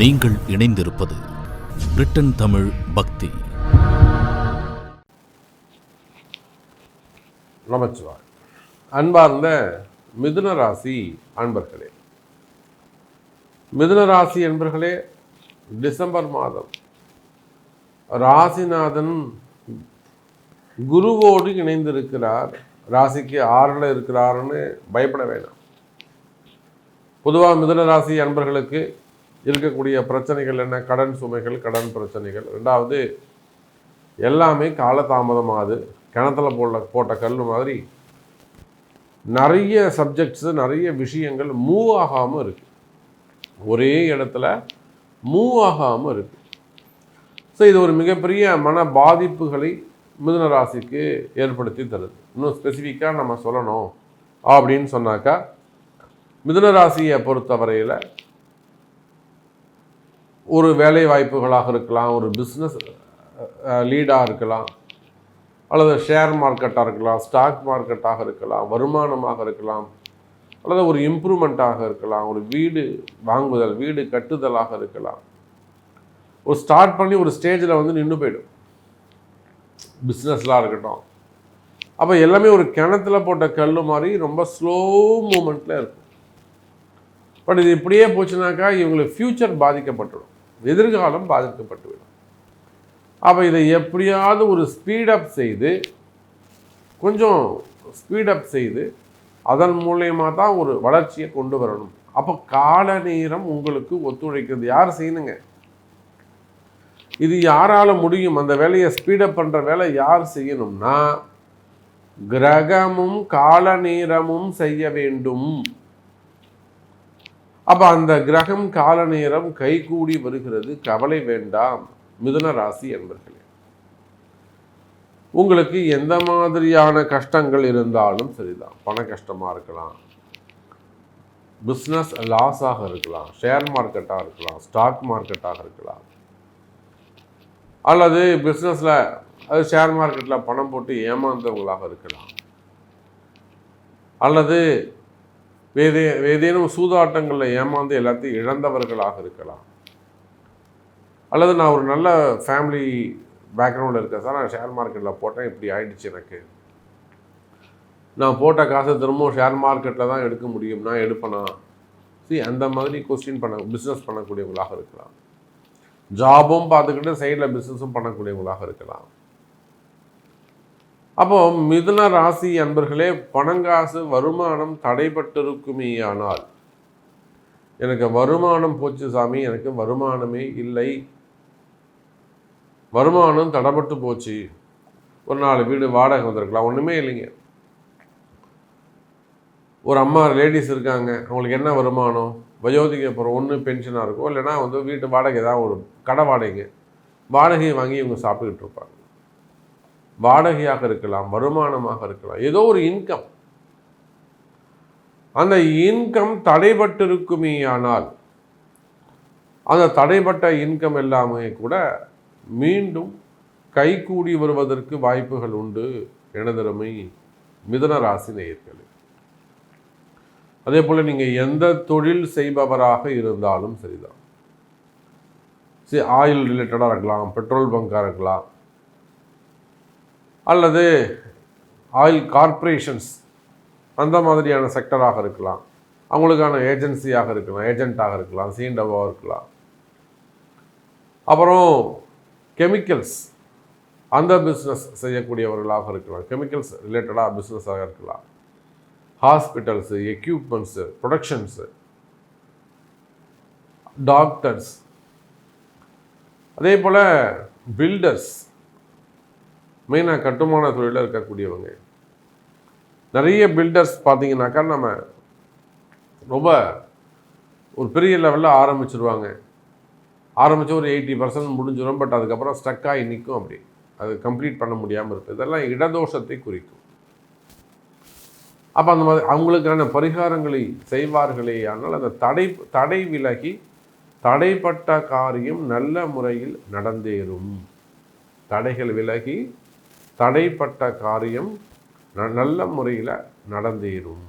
நீங்கள் இணைந்திருப்பது பிரிட்டன் தமிழ் பக்தி. நமச்சிவாய். அன்பார்ந்த மிதுன ராசி அன்பர்களே மிதுன ராசி அன்பர்களே டிசம்பர் மாதம் ராசிநாதன் குருவோடு இணைந்திருக்கிறார். ராசிக்கு ஆறில் இருக்கிறாருன்னு பயப்பட வேண்டாம் பொதுவாக மிதுன ராசி அன்பர்களுக்கு இருக்கக்கூடிய பிரச்சனைகள் என்ன? கடன் சுமைகள் கடன் பிரச்சனைகள். ரெண்டாவது எல்லாமே காலதாமதமாகுது. கிணத்துல போட போட்ட கல் மாதிரி நிறைய சப்ஜெக்ட்ஸு நிறைய விஷயங்கள் மூவ் ஆகாமல் இருக்குது ஒரே இடத்துல மூவ் ஆகாமல் இருக்குது ஸோ இது ஒரு மிகப்பெரிய மன பாதிப்புகளை மிதுன ராசிக்கு ஏற்படுத்தி தருது. இன்னும் ஸ்பெசிஃபிக்காக நம்ம சொல்லணும் அப்படின்னு சொன்னாக்கா மிதுன ராசியை பொறுத்தவரையில் ஒரு வேலை வாய்ப்புகளாக இருக்கலாம் ஒரு பிஸ்னஸ் லீடாக இருக்கலாம் அல்லது ஷேர் மார்க்கெட்டாக இருக்கலாம் ஸ்டாக் மார்க்கெட்டாக இருக்கலாம் வருமானமாக இருக்கலாம் அல்லது ஒரு இம்ப்ரூவ்மெண்ட்டாக இருக்கலாம் ஒரு வீடு வாங்குதல் வீடு கட்டுதலாக இருக்கலாம். ஒரு ஸ்டார்ட் பண்ணி ஒரு ஸ்டேஜில் வந்து நின்று போயிடும். பிஸ்னஸ்லாம் இருக்கட்டும். அப்போ எல்லாமே ஒரு கிணத்துல போட்ட கல் மாதிரி ரொம்ப ஸ்லோ மூமெண்ட்டில் இருக்கும். பட் இது இப்படியே போச்சுனாக்கா இவங்களுக்கு ஃப்யூச்சர் பாதிக்கப்பட்டுடும். எதிர்காலம் பாதிக்கப்பட்டுவிடும் அப்போ இதை எப்படியாவது ஒரு ஸ்பீடப் செய்து கொஞ்சம் ஸ்பீடப் செய்து அதன் மூலயமா தான் ஒரு வளர்ச்சியை கொண்டு வரணும். அப்போ கால நேரம் உங்களுக்கு ஒத்துழைக்கிறது. யார் செய்யணுங்க? இது யாரால முடியும்? அந்த வேலையை ஸ்பீடப் பண்ணுற வேலை யார் செய்யணும்னா கிரகமும் கால நேரமும் செய்ய வேண்டும். அப்ப அந்த கிரகம் கால நேரம் கைகூடி வருகிறது. கவலை வேண்டாம். மிதுன ராசி என்பர்களே. உங்களுக்கு எந்த மாதிரியான கஷ்டங்கள் இருந்தாலும் சரிதான். பண கஷ்டமா இருக்கலாம். பிஸ்னஸ் லாஸாக இருக்கலாம். ஷேர் மார்க்கெட்டாக இருக்கலாம். ஸ்டாக் மார்க்கெட்டாக இருக்கலாம். அல்லது பிஸ்னஸில் அது ஷேர் மார்க்கெட்டில் பணம் போட்டு ஏமாந்தவங்களாக இருக்கலாம். அல்லது வேதே ஏதேனும் சூதாட்டங்களில் ஏமாந்து எல்லாத்தையும் இழந்தவர்களாக இருக்கலாம். அல்லது நான் ஒரு நல்ல ஃபேமிலி பேக்ரவுண்டில் இருக்கேன் சார். நான் ஷேர் மார்க்கெட்டில் போட்டேன் இப்படி ஆயிடுச்சு எனக்கு. நான் போட்ட காசை திரும்பவும் ஷேர் மார்க்கெட்டில் தான் எடுக்க முடியும். நான் எடுப்பேனா? சரி அந்த மாதிரி கொஸ்டின் பண்ண பிஸ்னஸ் பண்ணக்கூடியவங்களாக இருக்கலாம். ஜாபும் பார்த்துக்கிட்டு சைடில் பிஸ்னஸும் பண்ணக்கூடியவங்களாக இருக்கலாம். அப்போ மிதுன ராசி அன்பர்களே பணங்காசு வருமானம் தடைபட்டிருக்குமேயானால் எனக்கு வருமானம் போச்சு சாமி எனக்கு வருமானமே இல்லை. வருமானம் தடைப்பட்டு போச்சு. ஒரு நாலு வீடு வாடகை வந்திருக்கலாம் ஒன்றுமே இல்லைங்க. ஒரு அம்மா லேடிஸ் இருக்காங்க அவங்களுக்கு என்ன வருமானம்? வயோதிக அப்புறம் ஒன்று பென்ஷனாக இருக்கும் இல்லைன்னா வந்து வீட்டு வாடகை ஏதாவது ஒரு கடை வாடகைங்க. வாடகையை வாங்கி இவங்க சாப்பிட்டுக்கிட்டு இருப்பாங்க. வாடகையாக இருக்கலாம் வருமானமாக இருக்கலாம் ஏதோ ஒரு இன்கம் அந்த இன்கம் தடைபட்டிருக்குமே ஆனால் அந்த தடைப்பட்ட இன்கம் எல்லாமே கூட மீண்டும் கைகூடி வருவதற்கு வாய்ப்புகள் உண்டு எனதருமை மிதன ராசி நேயர்களே. அதே போல் நீங்கள் எந்த தொழில் செய்பவராக இருந்தாலும் சரிதான். சரி ஆயில் ரிலேட்டடாக இருக்கலாம் பெட்ரோல் பங்காக இருக்கலாம் அல்லது ஆயில் கார்ப்பரேஷன்ஸ் அந்த மாதிரியான செக்டராக இருக்கலாம். அவங்களுக்கான ஏஜென்சியாக இருக்கலாம் ஏஜென்ட்டாக இருக்கலாம் சீண்டவாக இருக்கலாம். அப்புறம் கெமிக்கல்ஸ் அந்த பிஸ்னஸ் செய்யக்கூடியவர்களாக இருக்கலாம். கெமிக்கல்ஸ் ரிலேட்டடாக பிஸ்னஸாக இருக்கலாம். ஹாஸ்பிட்டல்ஸு எக்யூப்மெண்ட்ஸு ப்ரொடக்ஷன்ஸு டாக்டர்ஸ் அதே போல் பில்டர்ஸ் மெயினாக கட்டுமான தொழிலில் இருக்கக்கூடியவங்க. நிறைய பில்டர்ஸ் பார்த்தீங்கன்னாக்கா நம்ம ரொம்ப ஒரு பெரிய லெவலில் ஆரம்பிச்சிருவாங்க. ஆரம்பித்து ஒரு எயிட்டி பர்சன்ட் முடிஞ்சிடும் பட் அதுக்கப்புறம் ஸ்டக்காகி ஆகி நிற்கும் அப்படி. அது கம்ப்ளீட் பண்ண முடியாமல் இருக்குது இதெல்லாம் இடதோஷத்தை குறிக்கும். அப்போ அந்த மாதிரி அவங்களுக்கான பரிகாரங்களை செய்வார்களே ஆனால் அந்த தடை தடை விலகி தடைப்பட்ட காரியம் நல்ல முறையில் நடந்தேறும். தடைகள் விலகி தடைப்பட்ட காரியம் ந- நல்ல முறையில் நடந்தேறும்.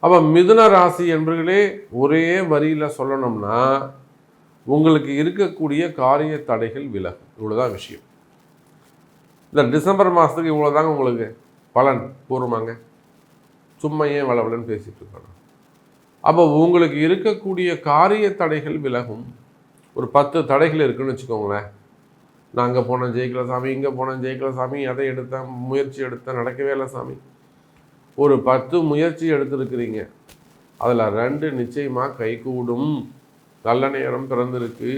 அப்போ மிதுன ராசி என்பர்களே ஒரே வரியில் சொல்லணும்னா உங்களுக்கு இருக்கக்கூடிய காரிய தடைகள் விலகும். இவ்வளோதான் விஷயம். இந்த டிசம்பர் மாதத்துக்கு இவ்வளோதாங்க உங்களுக்கு பலன் பூர்வமாங்க சும்மா ஏன் வளவலன்னு பேசிகிட்டு இருக்கணும் அப்போ உங்களுக்கு இருக்கக்கூடிய காரிய தடைகள் விலகும். ஒரு பத்து தடைகள் இருக்குன்னு வச்சுக்கோங்களேன். நான் அங்கே போனேன் ஜெயிக்கல சாமி இங்கே போனேன் ஜெயிக்கல சாமி அதை எடுத்தேன் முயற்சி எடுத்தேன் நடக்கவே இல்லை சாமி. ஒரு பத்து முயற்சி எடுத்திருக்கிறீங்க. அதில் ரெண்டு நிச்சயமாக கைகூடும். நல்ல நேரம் பிறந்திருக்கு.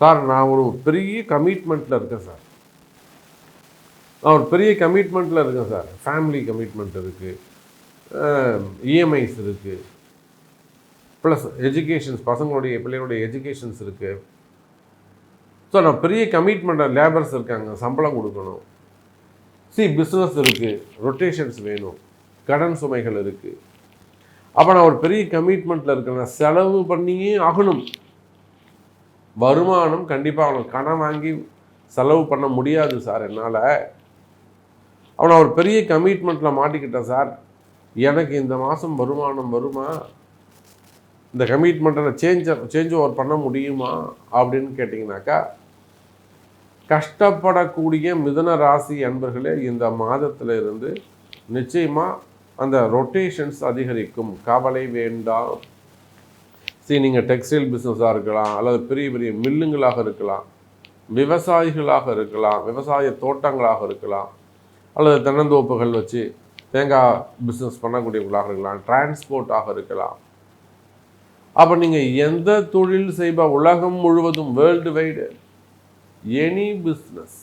சார் நான் ஒரு பெரிய கமிட்மெண்ட்டில் இருக்கேன் சார். நான் ஒரு பெரிய கமிட்மெண்ட்டில் இருக்கேன் சார். ஃபேமிலி கமிட்மெண்ட் இருக்குது இஎம்ஐஸ் இருக்குது ப்ளஸ் எஜுகேஷன்ஸ் பசங்களுடைய பிள்ளைகளுடைய எஜுகேஷன்ஸ் இருக்குது ஸோ நான் பெரிய கமிட்மெண்ட்டாக லேபர்ஸ் இருக்காங்க சம்பளம் கொடுக்கணும். சி பிஸ்னஸ் இருக்குது ரொட்டேஷன்ஸ் வேணும் கடன் சுமைகள் இருக்குது அப்போ நான் ஒரு பெரிய கமிட்மெண்ட்டில் இருக்கேன் செலவு பண்ணியே ஆகணும். வருமானம் கண்டிப்பாக அவனை கடன் வாங்கி செலவு பண்ண முடியாது சார் என்னால். அவனை ஒரு பெரிய கமிட்மெண்ட்டில் மாட்டிக்கிட்டேன் சார். எனக்கு இந்த மாதம் வருமானம் வருமா? இந்த கமிட்மெண்ட்டை சேஞ்ச் சேஞ்ச் ஓவர் பண்ண முடியுமா? அப்படின்னு கேட்டிங்கனாக்கா கஷ்டப்படக்கூடிய மிதுன ராசி அன்பர்களே இந்த மாதத்தில் இருந்து நிச்சயமாக அந்த ரொட்டேஷன்ஸ் அதிகரிக்கும். கவலை வேண்டாம். சரி நீங்கள் டெக்ஸ்டைல் பிஸ்னஸாக இருக்கலாம் அல்லது பெரிய பெரிய மில்லுங்களாக இருக்கலாம் விவசாயிகளாக இருக்கலாம் விவசாய தோட்டங்களாக இருக்கலாம் அல்லது தென்னந்தோப்புகள் வச்சு தேங்காய் பிஸ்னஸ் பண்ணக்கூடியவங்களாக இருக்கலாம் டிரான்ஸ்போர்ட்டாக இருக்கலாம். அப்போ நீங்கள் எந்த தொழில் செய்ப உலகம் முழுவதும் வேர்ல்டு வைடு எனி பிஸ்னஸ்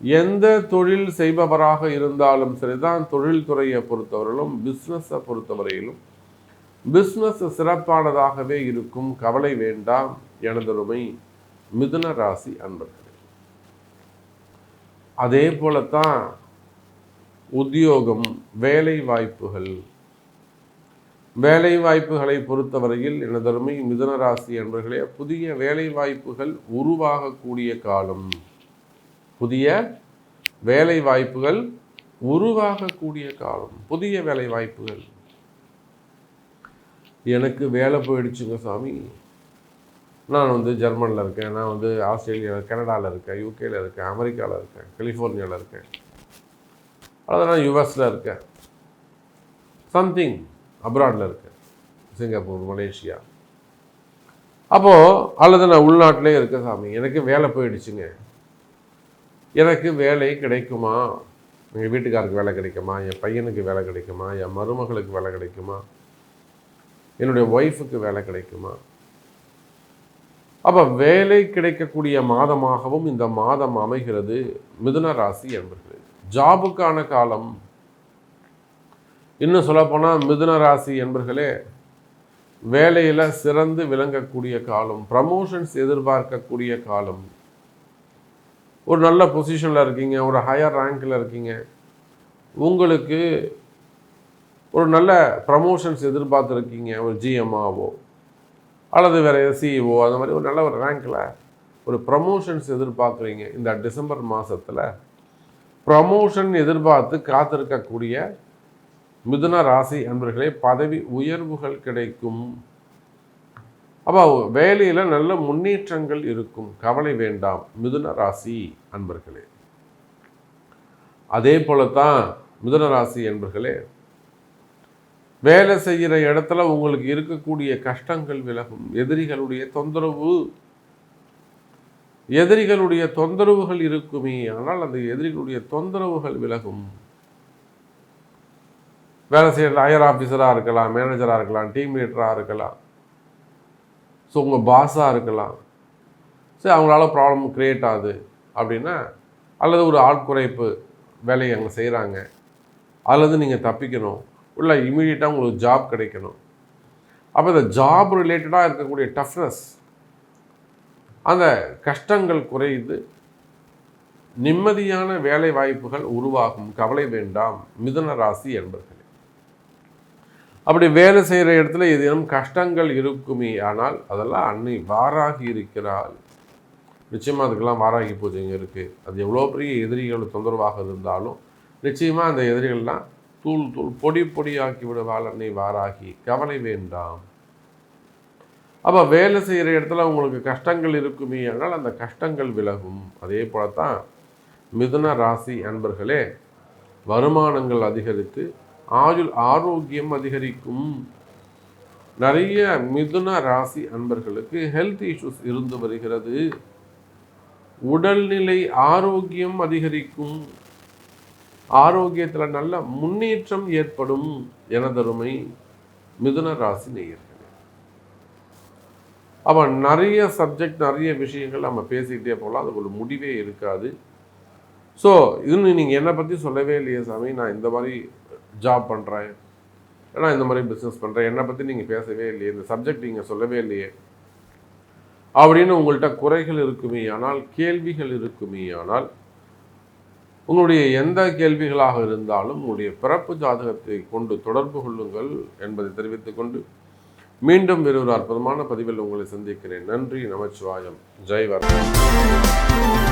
எந்த தொழில் செய்பவராக இருந்தாலும் சரிதான் தொழில்துறையை பொறுத்தவரையிலும் பிஸ்னஸை பொறுத்தவரையிலும் பிஸ்னஸ் சிறப்பானதாகவே இருக்கும் கவலை வேண்டாம் எனதொருமை மிதுன ராசி அன்பர்களே. அதே போலத்தான் உத்தியோகம் வேலை வாய்ப்புகள் வேலை வாய்ப்புகளை பொறுத்தவரையில் எனதருமை மிதனராசி என்பர்களே புதிய வேலை வாய்ப்புகள் உருவாகக்கூடிய காலம். புதிய வேலை வாய்ப்புகள் உருவாகக்கூடிய காலம். புதிய வேலை வாய்ப்புகள் எனக்கு வேலை போயிடுச்சுங்க சாமி. நான் வந்து ஜெர்மனில் இருக்கேன். நான் வந்து ஆஸ்திரேலியாவில் கனடாவில் இருக்கேன் யூகேயில் இருக்கேன் அமெரிக்காவில் இருக்கேன் கலிஃபோர்னியாவில் இருக்கேன். அல்லது நான் யுஎஸில் இருக்கேன். சம்திங் அப்ராடில் இருக்கேன் சிங்கப்பூர் மலேசியா. அப்போது அல்லது நான் உள்நாட்டிலே இருக்கேன் சாமி எனக்கு வேலை போயிடுச்சுங்க. எனக்கு வேலை கிடைக்குமா? எங்கள் வீட்டுக்காருக்கு வேலை கிடைக்குமா? என் பையனுக்கு வேலை கிடைக்குமா? என் மருமகளுக்கு வேலை கிடைக்குமா? என்னுடைய ஒய்ஃபுக்கு வேலை கிடைக்குமா? அப்போ வேலை கிடைக்கக்கூடிய மாதமாகவும் இந்த மாதம் அமைகிறது மிதுன ராசி என்பது ஜாபுக்கான காலம் இன்னும் சொல்லப்போனால் மிதுன ராசி என்பர்களே வேலையில் சிறந்து விளங்கக்கூடிய காலம் ப்ரமோஷன்ஸ் எதிர்பார்க்கக்கூடிய காலம். ஒரு நல்ல பொசிஷனில் இருக்கீங்க ஒரு ஹையர் ரேங்கில் இருக்கீங்க. உங்களுக்கு ஒரு நல்ல ப்ரமோஷன்ஸ் எதிர்பார்த்துருக்கீங்க ஒரு ஜிஎம்ஆவோ அல்லது வேறு சிஇஓ அந்த மாதிரி ஒரு நல்ல ஒரு ரேங்கில் ஒரு ப்ரமோஷன்ஸ் எதிர்பார்க்குறீங்க இந்த டிசம்பர் மாதத்தில் ப்ரமோஷன் எதிர்பார்த்து காத்திருக்கக்கூடிய மிதுன ராசி அன்பர்களே பதவி உயர்வுகள் கிடைக்கும். அப்போ வேலையில் நல்ல முன்னேற்றங்கள் இருக்கும். கவலை வேண்டாம் மிதுன ராசி அன்பர்களே. அதே போல தான் மிதுன ராசி அன்பர்களே வேலை செய்கிற இடத்துல உங்களுக்கு இருக்கக்கூடிய கஷ்டங்கள் விலகும். எதிரிகளுடைய தொந்தரவு எதிரிகளுடைய தொந்தரவுகள் இருக்குமே. ஆனால் அந்த எதிரிகளுடைய தொந்தரவுகள் விலகும். வேலை செய்கிற ஹையர் ஆஃபீஸராக இருக்கலாம் மேனேஜராக இருக்கலாம் டீம் லீடராக இருக்கலாம். ஸோ உங்கள் பாஸாக இருக்கலாம். சரி அவங்களால ப்ராப்ளம் க்ரியேட் ஆகுது அப்படின்னா அல்லது ஒரு ஆட்குறைப்பு வேலையை அங்கே செய்கிறாங்க அல்லது நீங்கள் தப்பிக்கணும். இல்லை இமீடியட்டாக உங்களுக்கு ஜாப் கிடைக்கணும். அப்போ இந்த ஜாப் ரிலேட்டடாக இருக்கக்கூடிய டஃப்னஸ் அந்த கஷ்டங்கள் குறையுது. நிம்மதியான வேலை வாய்ப்புகள் உருவாகும். கவலை வேண்டாம். மிதுன ராசி என்பது அப்படி வேலை செய்கிற இடத்துல ஏதேனும் கஷ்டங்கள் இருக்குமே ஆனால் அதெல்லாம் அன்னை வாராகி இருக்கிறாள். நிச்சயமாக அதுக்கெல்லாம் வாராகி பூஜைங்க இருக்குது அது எவ்வளோ பெரிய எதிரிகள் தொந்தரவாக இருந்தாலும் நிச்சயமாக அந்த எதிரிகள்லாம் தூள் தூள் பொடி பொடியாக்கி விடுவாள் அன்னை வாராகி. கவலை வேண்டாம். அப்போ வேலை செய்கிற இடத்துல உங்களுக்கு கஷ்டங்கள் இருக்குமே ஆனால் அந்த கஷ்டங்கள் விலகும். அதே போல தான் மிதுன ராசி அன்பர்களே வருமானங்கள் அதிகரித்து ஆயுள் ஆரோக்கியம் அதிகரிக்கும். நிறைய மிதுன ராசி அன்பர்களுக்கு ஹெல்த் இஷ்யூஸ் இருந்து வருகிறது. உடல்நிலை ஆரோக்கியம் அதிகரிக்கும். ஆரோக்கியத்தில் நல்ல முன்னேற்றம் ஏற்படும் எனதருமை மிதுன ராசி நேயர்களே. அப்போ நிறைய சப்ஜெக்ட் நிறைய விஷயங்கள் நம்ம பேசிக்கிட்டே போகலாம். அதுக்கு ஒரு முடிவே இருக்காது. ஸோ இது நீங்கள் என்னை பற்றி சொல்லவே இல்லையே சாமி. நான் இந்த மாதிரி ஜாப் பண்ணுறேன் ஏன்னா இந்த மாதிரி பிஸ்னஸ் பண்ணுறேன் என்னை பற்றி நீங்கள் பேசவே இல்லையே. இந்த சப்ஜெக்ட் நீங்கள் சொல்லவே இல்லையே. அப்படின்னு உங்கள்கிட்ட குறைகள் இருக்குமே ஆனால் கேள்விகள் இருக்குமே ஆனால் உங்களுடைய எந்த கேள்விகளாக இருந்தாலும் உங்களுடைய பிறப்பு ஜாதகத்தை கொண்டு தொடர்பு கொள்ளுங்கள் என்பதை தெரிவித்துக் கொண்டு மீண்டும் வேறு ஒரு அற்புதமான பதிவில் உங்களை சந்திக்கிறேன். நன்றி நமச்சிவாயம். ஜெய் வர்மன்